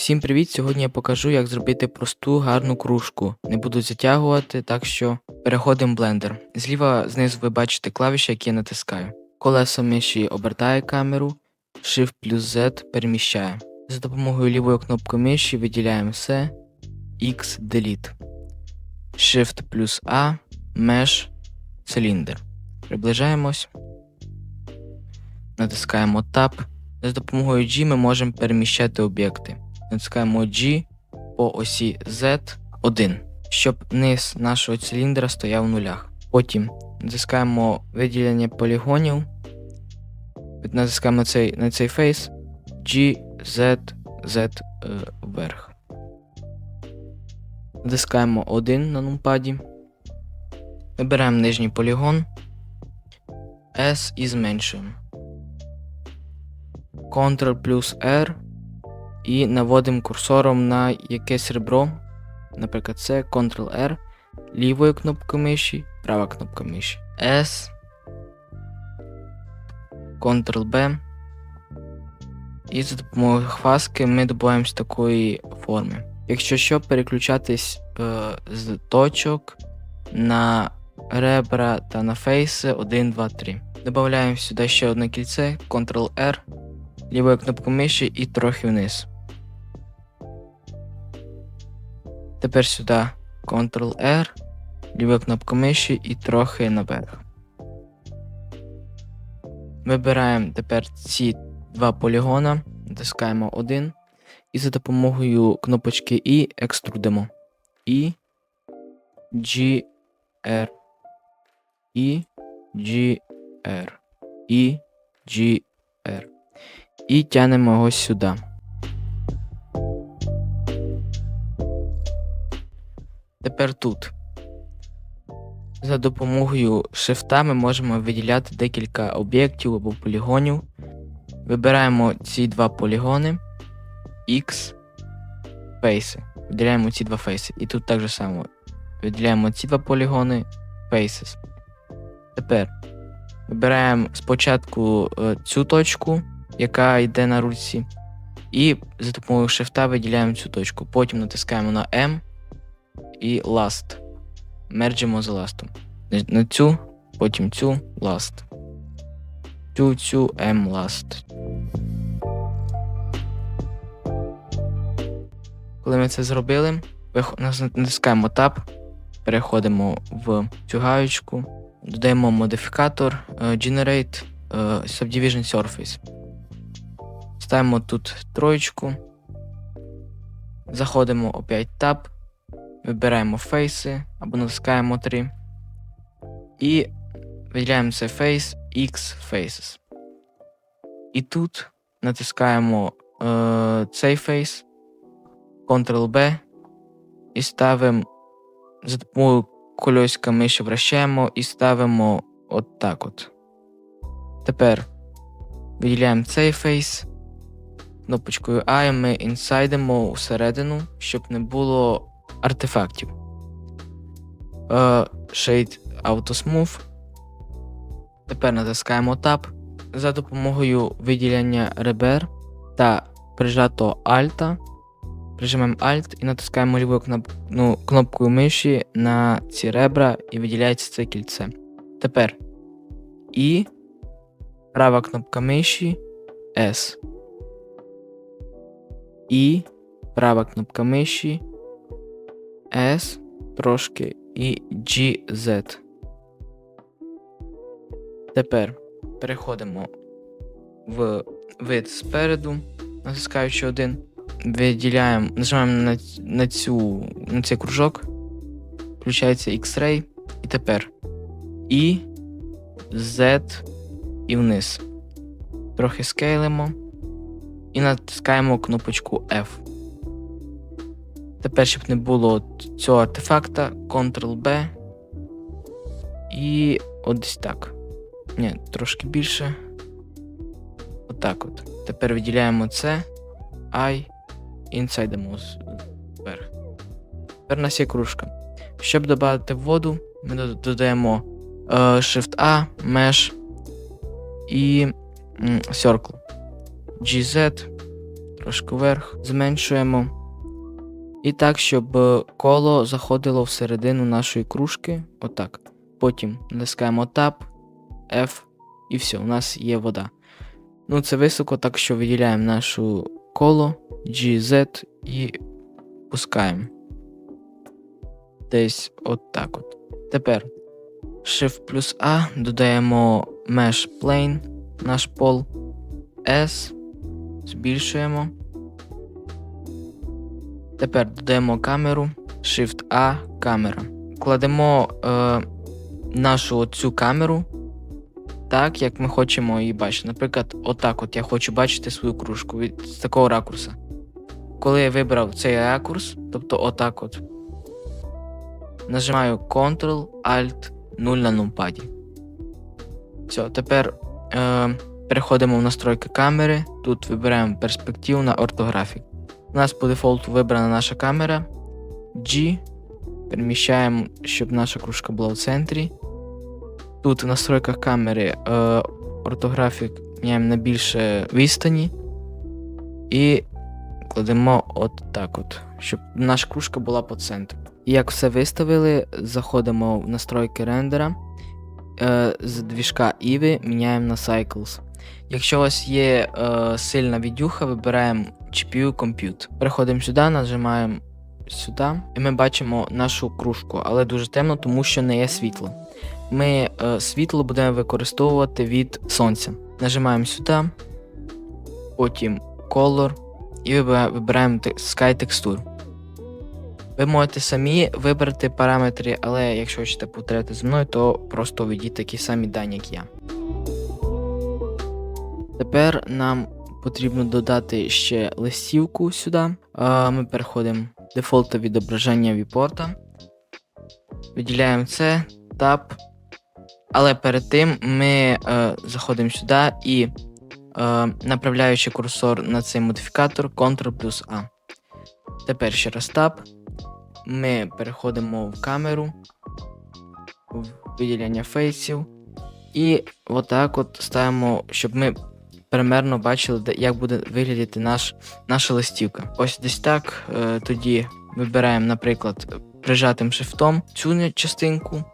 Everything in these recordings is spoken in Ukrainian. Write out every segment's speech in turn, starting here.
Всім привіт! Сьогодні я покажу, як зробити просту гарну кружку. Не буду затягувати, так що переходимо в блендер. Зліва знизу ви бачите клавіші, які я натискаю. Колесо миші обертає камеру, Shift плюс Z переміщає. За допомогою лівої кнопки миші виділяємо все, X Delete. Shift плюс A, Mesh, циліндр. Приближаємось. Натискаємо Tab. За допомогою G ми можемо переміщати об'єкти. Натискаємо G по осі Z1, щоб низ нашого циліндра стояв в нулях. Потім натискаємо виділення полігонів. Натискаємо цей, на цей фейс G, Z, Z е, вверх. Натискаємо 1 на нумпаді. Вибираємо нижній полігон. S і зменшуємо. Ctrl плюс R і наводимо курсором на якесь ребро, наприклад, це Ctrl-R, лівою кнопкою миші, права кнопка миші. S, Ctrl-B. І за допомогою хваски ми добуваємось такої форми. Якщо що, переключатись е, з точок на ребра та на фейси 1, 2, 3. Додаємо сюди ще одне кільце, Ctrl-R, лівою кнопкою миші і трохи вниз. Тепер сюди Ctrl-R, ліва кнопка миші і трохи наверх. Вибираємо тепер ці два полігона, натискаємо один і за допомогою кнопочки І екструдимо. І G R І G R І G R. І тянемо його сюди. Тепер тут. За допомогою шифта ми можемо виділяти декілька об'єктів або полігонів. Вибираємо ці два полігони X фейси. Виділяємо ці два фейси. І тут так же само. Виділяємо ці два полігони Faces. Тепер вибираємо спочатку е, цю точку, яка йде на руці. І за допомогою шифта виділяємо цю точку. Потім натискаємо на M і last. Мерджимо з last. На- цю, потім цю last. Цю, цю M last. Коли ми це зробили, натискаємо Tab, переходимо в цю гаючку, додаємо модифікатор е, Generate е, Subdivision Surface. Ставимо тут троєчку. Заходимо опять Tab, вибираємо фейси або натискаємо 3. І виділяємо це Face X Faces. І тут натискаємо е, цей фейс, Ctrl-B і ставимо за допомогою кольоська миші вращаємо і ставимо от так от. Тепер виділяємо цей фейс. Кнопочкою I ми інсайдимо всередину, щоб не було артефактів. Е, Shade Auto Smooth. Тепер натискаємо Tab. За допомогою виділення ребер та прижато Alt. Прижимаємо Alt і натискаємо лівою кноп... ну, кнопкою миші на ці ребра і виділяється це кільце. Тепер І права кнопка миші S. І права кнопка миші S трошки і GZ. Тепер переходимо в вид спереду, натискаючи один. Виділяємо, нажимаємо на, на, цю, на цей кружок, включається X-Ray, і тепер І, Z і вниз. Трохи скейлимо і натискаємо кнопочку F. Тепер, щоб не було цього артефакта, Ctrl-B. І от десь так. Ні, трошки більше. Отак от. Тепер виділяємо це. I. Inside вверх. Тепер у нас є кружка. Щоб додати воду, ми додаємо е, Shift-A, Mesh і Circle. GZ трошки вверх, зменшуємо. І так, щоб е, коло заходило всередину нашої кружки. Отак. Потім натискаємо Tab, F, і все, у нас є вода. Ну, це високо, так що виділяємо нашу коло, GZ і пускаємо. Десь от от. Тепер Shift плюс A, додаємо Mesh Plane, наш пол, S, збільшуємо. Тепер додаємо камеру, Shift A, камера. Кладемо е, нашу оцю камеру так, як ми хочемо її бачити. Наприклад, отак от я хочу бачити свою кружку від з такого ракурса. Коли я вибрав цей ракурс, тобто отак от, нажимаю Ctrl, Alt, 0 на нумпаді. Все, тепер е, переходимо в настройки камери. Тут вибираємо перспективу на ортографік. У нас по дефолту вибрана наша камера. G. Переміщаємо, щоб наша кружка була в центрі. Тут в настройках камери е, ортографік міняємо на більше відстані. І кладемо от так от, щоб наша кружка була по центру. І як все виставили, заходимо в настройки рендера. Е, з двіжка Eevee міняємо на Cycles. Якщо у вас є е, сильна відюха, вибираємо GPU Compute. Переходимо сюди, нажимаємо сюди, і ми бачимо нашу кружку, але дуже темно, тому що не є світло. Ми е, світло будемо використовувати від сонця. Нажимаємо сюди, потім Color і вибираємо Sky Texture. Ви можете самі вибрати параметри, але якщо хочете повторяти зі мною, то просто введіть такі самі дані, як я. Тепер нам потрібно додати ще листівку сюди. Ми переходимо в дефолтове відображення віпорта. Виділяємо це, Tab. Але перед тим ми е, заходимо сюди і е, направляючи курсор на цей модифікатор Ctrl плюс A. Тепер ще раз Tab. Ми переходимо в камеру, в виділення фейсів. І отак от ставимо, щоб ми примерно бачили, як буде виглядати наш, наша листівка. Ось десь так. Е, тоді вибираємо, наприклад, прижатим шифтом цю частинку.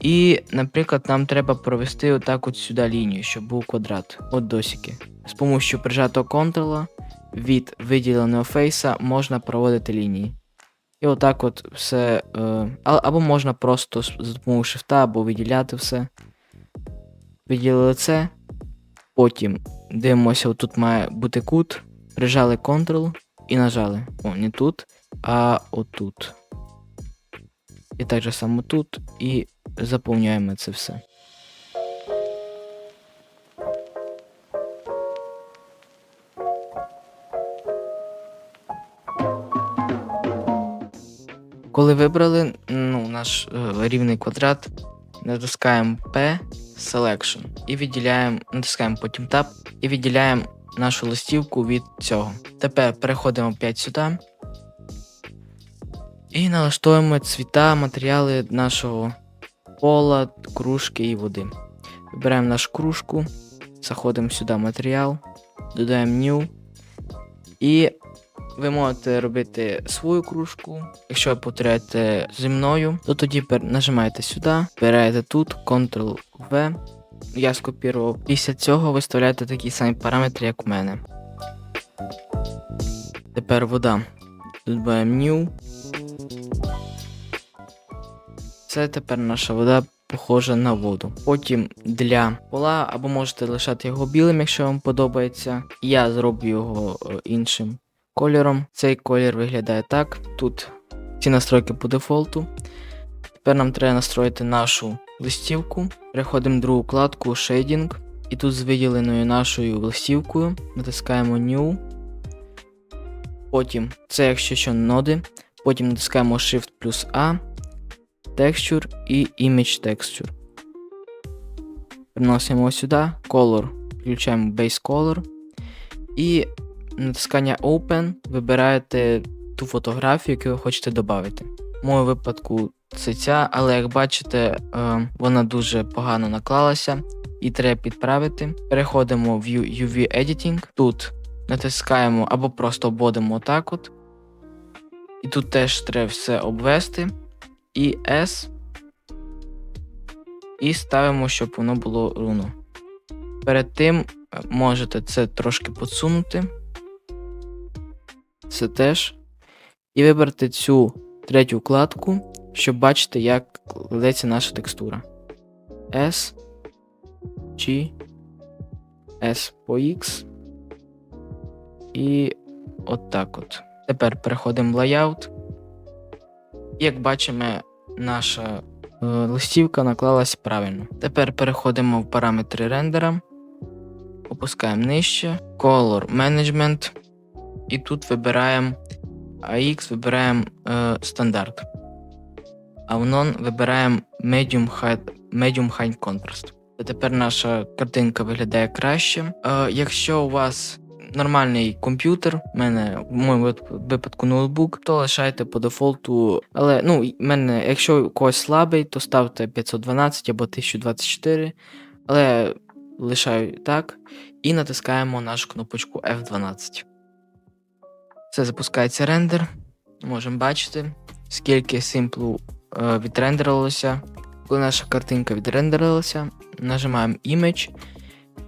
І, наприклад, нам треба провести отак от сюди лінію, щоб був квадрат. От досіки. З допомогою прижатого контрола від виділеного фейса можна проводити лінії. І отак от все. Е, або можна просто за допомогою шифта, або виділяти все. Виділили це. Потім дивимося, отут має бути кут. Прижали Ctrl і нажали. О, не тут, а отут. І так же само тут. І заповняємо це все. Коли вибрали ну, наш е, рівний квадрат, натискаємо P Selection і відділяємо, натискаємо потім Tab і відділяємо нашу листівку від цього. Тепер переходимо опять сюди і налаштовуємо цвіта, матеріали нашого пола, кружки і води. Вибираємо нашу кружку, заходимо сюди матеріал, додаємо New. І ви можете робити свою кружку. Якщо ви повторяєте зі мною, то тоді нажимаєте сюди, берете тут Ctrl-V. Я скопірував. Після цього виставляєте такі самі параметри, як у мене. Тепер вода. Додаємо New. Це тепер наша вода похожа на воду. Потім для пола, або можете лишати його білим, якщо вам подобається. Я зроблю його е, іншим кольором. Цей колір виглядає так. Тут ці настройки по дефолту. Тепер нам треба настроїти нашу листівку. Переходимо в другу вкладку Shading. І тут з виділеною нашою листівкою натискаємо New. Потім це, якщо що, ноди. Потім натискаємо Shift плюс A, Texture і Image Texture. Приносимо сюди Color, включаємо Base Color. І натискання Open вибираєте ту фотографію, яку ви хочете додати. В моєму випадку це ця, але як бачите, е, вона дуже погано наклалася і треба підправити. Переходимо в UV Editing. Тут натискаємо або просто обводимо отак от. І тут теж треба все обвести. І S. І ставимо, щоб воно було руно. Перед тим е, можете це трошки подсунути. Це теж. І вибрати цю третю вкладку, щоб бачити, як кладеться наша текстура. S, G, S по X. І от так от. Тепер переходимо в layout. Як бачимо, наша е, листівка наклалась правильно. Тепер переходимо в параметри рендера, опускаємо нижче, Color Management. І тут вибираємо AX, вибираємо е, стандарт. А в Non вибираємо Medium High, Medium High Contrast. Тепер наша картинка виглядає краще. Е, якщо у вас нормальний комп'ютер, в мене в моєму випадку- ноутбук, то лишайте по дефолту. Але ну, в мене, якщо у когось слабий, то ставте 512 або 1024. Але лишаю так. І натискаємо нашу кнопочку F12. Це запускається рендер. Можемо бачити, скільки симплу е, відрендерилося. Коли наша картинка відрендерилася, нажимаємо Image.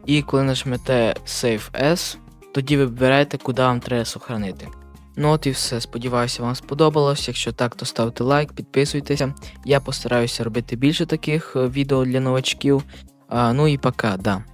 І коли нажмете Save As, тоді ви вибираєте, куди вам треба сохранити. Ну от і все. Сподіваюся, вам сподобалось. Якщо так, то ставте лайк, підписуйтеся. Я постараюся робити більше таких е, відео для новачків. А, ну і пока, да.